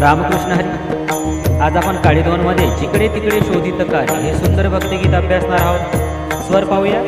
रामकृष्ण हरी आज आपण काळी जिकडे तिकडे शोधित कार्य हे सुंदर भक्तगीत अभ्यासणार आहोत. स्वर पाहूया.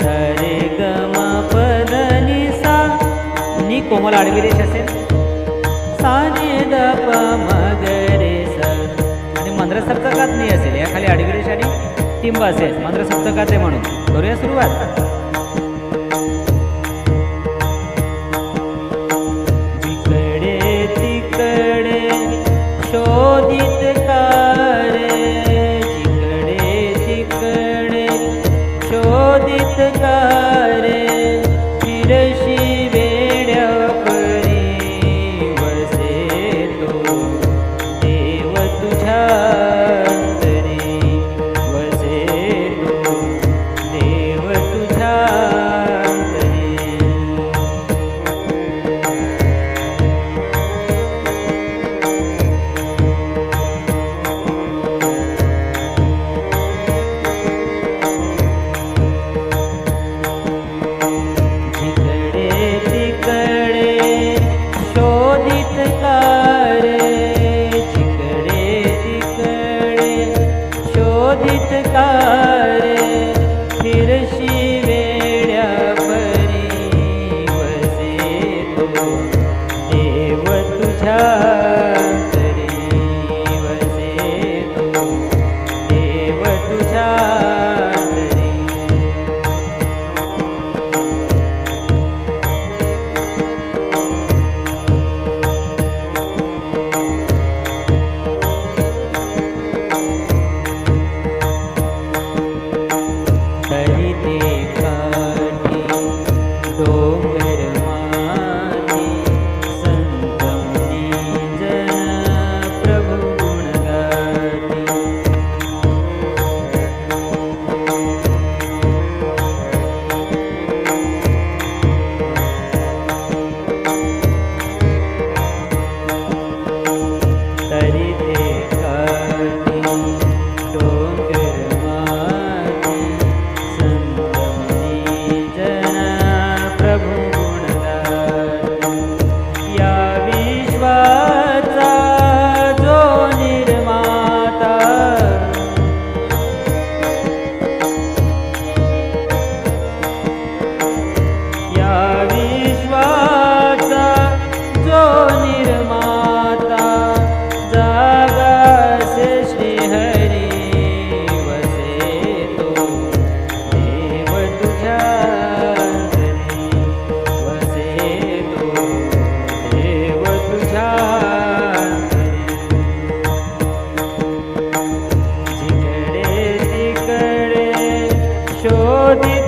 सरे गमा नी कोमल आडवी असेल. सा स. आणि नाही असेल या खाली आडवी आणि टिंब असेल. मंद्रसप्तकात आहे म्हणून. करूया सुरुवात. জীবনী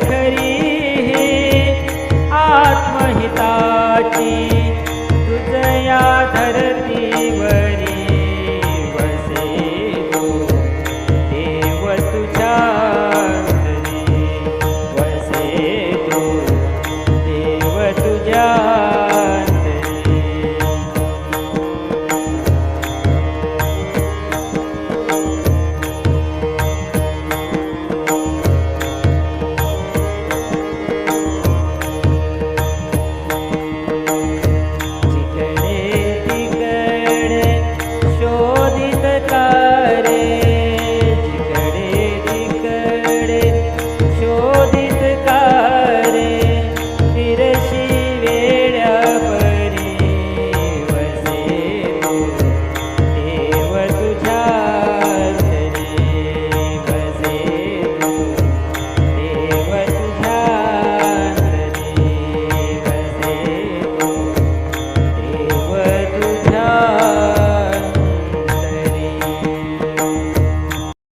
खरी आत्महिताची तुझया धरतीवरी